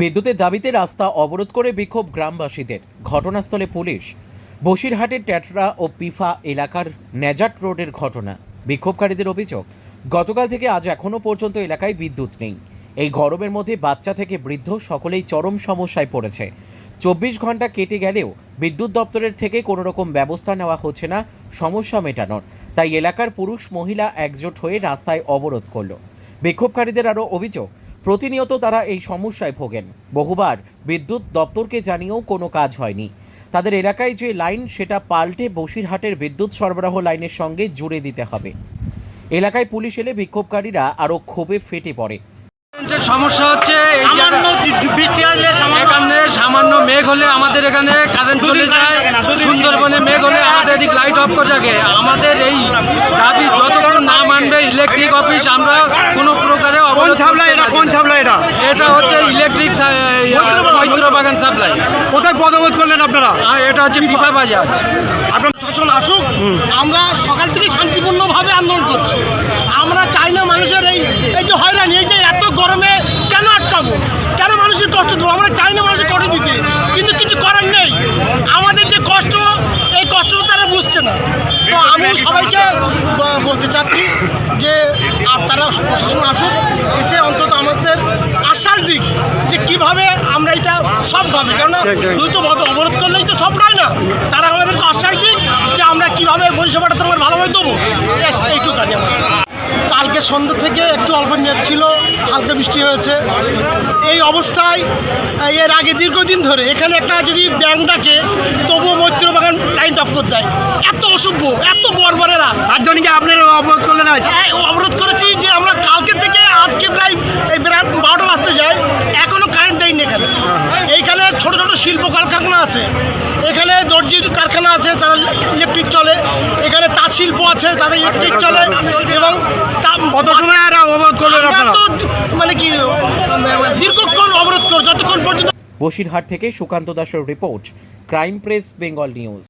বিদ্যুতের দাবিতে রাস্তা অবরোধ করে বিক্ষোভ গ্রামবাসীদের। ঘটনাস্থলে পুলিশ। বসিরহাটের ট্যাটরা ও পিফা এলাকার নেজাট রোডের ঘটনা। বিক্ষোভকারীদের অভিযোগ গতকাল থেকে আজ এখনও পর্যন্ত এলাকায় বিদ্যুৎ নেই। এই গরমের মধ্যে বাচ্চা থেকে বৃদ্ধ সকলেই চরম সমস্যায় পড়েছে। চব্বিশ ঘণ্টা কেটে গেলেও বিদ্যুৎ দপ্তরের থেকে কোনো রকম ব্যবস্থা নেওয়া হচ্ছে না সমস্যা মেটানোর। তাই এলাকার পুরুষ মহিলা একজোট হয়ে রাস্তায় অবরোধ করল। বিক্ষোভকারীদের আরও অভিযোগ প্রতিনিয়ত তারা এই সমস্যায় ভোগেন। বহুবার বিদ্যুৎ দপ্তরকে জানিয়েও কোনো কাজ হয়নি। তাদের এলাকায় যে লাইন সেটা পাল্টে বসিরহাটের বিদ্যুৎ সরবরাহ লাইনের সঙ্গে জুড়ে দিতে হবে। এলাকায় পুলিশ এলে বিক্ষোভকারীরা আরও ক্ষোভে ফেটে পড়ে। সমস্যা হচ্ছে এখানে মেঘ হলে আমাদের এখানে কারেন্ট চলে যায় সুন্দরবনে মেঘ হলে আমাদের এদিক লাইট অফ করে থাকে। আমাদের এই দাবি যতক্ষণ না মানবে ইলেকট্রিক অফিস আমরা কোনো প্রকারে কোন অবরোধ ছাবলা এটা? রাজি কোন ছাবলা এটা? এটা হচ্ছে ইলেকট্রিক মৈত্র বাগান। সাপ্লাই কোথায় পদবোধ করলেন আপনারা? এটা হচ্ছে পিপা বাজার। আপনার শাসন আসুক আমরা সকাল থেকে শান্তিপূর্ণভাবে আন্দোলন করছি আমরা চাই না মানুষের এই এই যে হয়রানি এই যে এত গরমে কেন আটকাবো কেন মানুষের কষ্ট দেবো আমরা চাই না মানুষের কষ্ট দিতে কিন্তু কিছু করার নেই। আমাদের যে কষ্ট এই কষ্ট তারা বুঝছে না। তো আমি সবাইকে বলতে চাচ্ছি যে আপনারা প্রশাসন আসুক এসে অন্তত আমাদের আশ্বাস দিক যে কীভাবে আমরা এটা সব হবে কেননা দ্রুত মতো অবরোধ করলেই তো সব হয় না। তারা আমাদেরকে আশ্বাস দিক যে আমরা কীভাবে পরিষেবাটা তোমার ভালোভাবে দেবো। এইটুকানি আমাদের কালকে সন্ধ্যা থেকে একটু অল্প মেঘ ছিল হালকা বৃষ্টি হয়েছে। এই অবস্থায় এর আগে দীর্ঘদিন ধরে এখানে একটা যদি ব্যাংক ডাকে তবুও মৈত্র বাগান লাইন অফ করতে দেয়। এত অসভ্য এত বর্বরেরা। তার জন্য কি আপনারা অবরোধ করলেন আজ? হ্যাঁ, অবরোধ করেছি যে আমরা কালকে থেকে আজকে প্রায় এই প্রায় বারোটা বাজতে যাই এখনও কারেন্ট দেয়নি এখানে। এইখানে ছোট ছোট শিল্প কারখানা আছে এখানে দর্জির কারখানা আছে তারা ইলেকট্রিক চলে এখানে তাঁত শিল্প আছে তাদের ইলেকট্রিক চলে এবং তা- কত সময় আর অবরোধ করলেন আপনারা মানে কি দীর্ঘক্ষণ অবরোধ কর যতক্ষণ পর্যন্ত বসিরহাট থেকে সুকান্ত দাসের report crime press Bengal news.